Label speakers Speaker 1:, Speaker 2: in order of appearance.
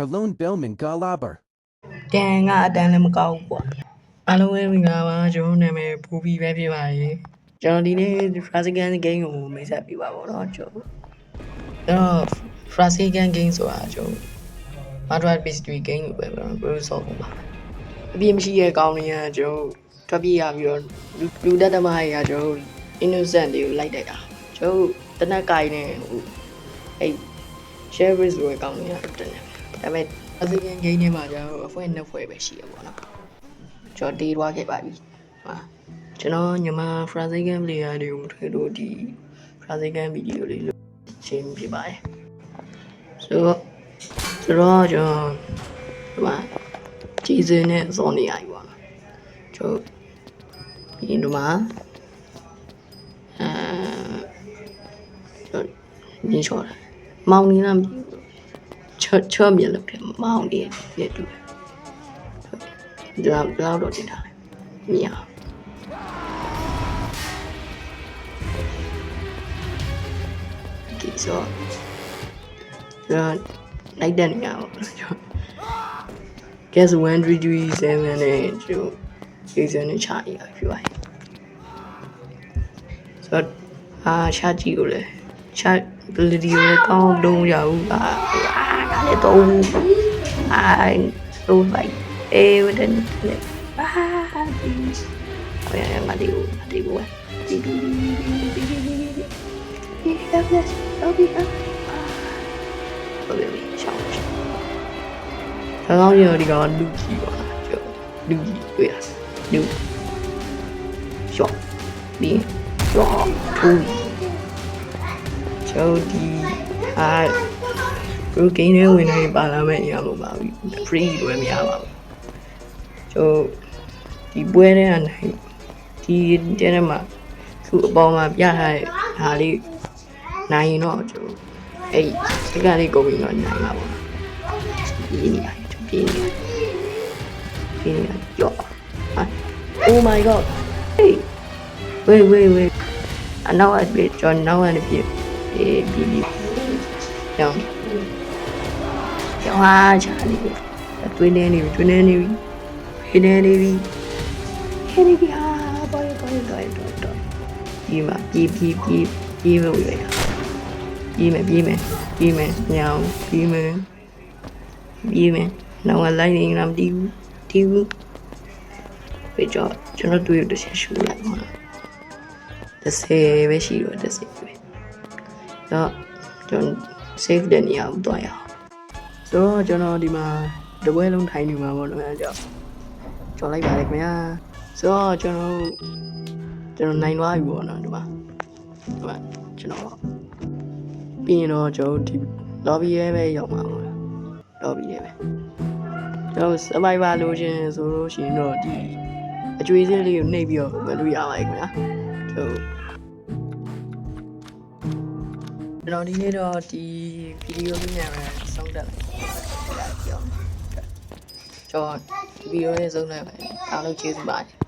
Speaker 1: Arlone Bellman Galaber.
Speaker 2: တန်ကအတန်လည်းမကောက်ဘူးကွာအားလုံးပဲမင်္ဂလာပါကျွန်တော်နာမည်ပူပီပဲဖြစ်ပါရဲ့ကျွန်တော်ဒီနေ့ Frasigan game ကိုမိတ်ဆက်ပြပါပေါ့နော်ကျွန်တော်ကျွန်တော် Frasigan game ဆိုတာကျွန်တော် Madrid Mystery game လို့ပဲပြော produce လုပ်ပါအပြည့်မရှိရဲ့ကောင်းနေရကျွန်တော်ထွက်ပြေးရပြီးတော့လူတက်တမရရကျွန်တော် innocent တွေကိုလိုက်တိုက်တာကျွန်တော်တနက်ကိုင်းနေဟိုအဲ့ share risk ကိုကောင်းနေရတယ်ဒါပေမဲ့ Frasigan game ထဲမှာကျွန်တော်အဖွဲနှစ်ဖွဲပဲရှိရပါတော့ကျွန်တော်တေးသွားခဲ့ပါပြီဟာကျွန်တော်ညီမ Frazigan player တွေကိုထွေလို့ဒီ Frazigan video လေးလုပ်ချင်းဖြစ်ပါတယ်ဆိုတော့ဆိုတော့ကျွန်တော်ဒီမှာကြည်စင်းနဲ့ဇော်နေရပြီပေါ့နော်ကျွန်တော်ပြီးရင်ဒီမှာအဲကျွန်တော်ညှိချော်တယ် မောင်နေလားမသိဘူးချော့ချော့မြင်လို့ဖြစ်မောင်နေပြတူတယ်ဒီလောက်တော့တင်ထားတယ်မြင်အောင်ဒီဆိုတော့လိုက်တဲ့နေရာပေါ့ကျွန်တော် guess 137နဲ့ကျွန်တော်ဒီစနေချာရပြပါဆိုတော့အာချာကြည့်လို့လေချာ ability ကိုလည်းကောင်းလုံးရဘူးအာဒါလည်းတော့အာတော့လိုက်အေးဝတ်တယ်လေအာဒီဟိုရမဒီဘူးမဒီဘူးဒီဒီဒီဒီဒီဒီဒီဒီဒါလည်းတော့ဒီအာဘယ်လိုရှောင်းရှောင်းဒါ ကောင်းရောဒီကောင်လူကြီးပါကျော်လူကြီးတွေ့ရလူရှော့ပြီးရှော့ထူကျော်ဒီအာ pro game တွေဝင်နေပါလာမဲ့အရာမဟုတ်ပါဘူး free လို့မရပါဘူးကျော်ဒီပွဲထဲကနိုင်ဒီတဲထဲမှာခုအပေါ်မှာပြထားတဲ့ဟာလေးနိုင်ရင်တော့ကျော်အဲ့စကားလေးကုန်ပြီးတော့နိုင်မှာပေါ့ဒီနေရာကျော်ပြင်းနေပြင်းနေကြော့ Oh my god hey wait wait wait အနောက်အပြည့်ကျွန်တော်နောက်ကနေပြည့် ပြည့်ပြီးပြီးကြောင်းကျောင်းဟာချာနေပြီတွင်းနေနေပြီတွင်းနေနေပြီဖေးနေနေပြီဖေးနေပြီဟာပေါ်ရပေါ်ရတော့တော့တော့ဒီမှာပြီးပြီးပြီးပြီးလို့ရရပြီးမယ်ပြီးမယ်ပြီးမယ်ညောင်ပြီးမယ်ပြီးမယ်နောက်ကလိုက်နေလားမသိဘူးတီးဘူးပြကြောကျွန်တော်တွေ့ရတဲ့ရှူလိုက်ပါ30ပဲရှိတော့30ပဲ တော့ကျွန်တော် save တဲ့နေရာကိုတွားရအောင်ဆိုတော့ကျွန်တော်ဒီမှာတပွဲလုံးထိုင်နေမှာပေါ့နော်အဲကြောင့်ကြော်လိုက်ပါလေခင်ဗျာဆိုတော့ကျွန်တော်ကျွန်တော်နိုင်သွားပြီပေါ့နော်ဒီမှာဒီမှာကျွန်တော်ပြီးရင်တော့ကျွန်တော်ဒီ lobby ရဲပဲရောက်မှာပေါ့ lobby ရဲပဲကျွန်တော် survivor လို့ရှင်ဆိုလို့ရှိရင်တော့ဒီအကျွေးစင်းလေးကိုနှိပ်ပြီးတော့မလို့ရပါဘူးခင်ဗျာကျွန်တော် ကျွန်တော်ဒီနေ့တော့ဒီဗီဒီယိုလေးနဲ့ပဲဆုံးသက်လိုက်ပါကျွန်တော်ဒီဗီဒီယိုလေးဆုံးလိုက်ပါအားလုံးကျေးဇူးပါတယ်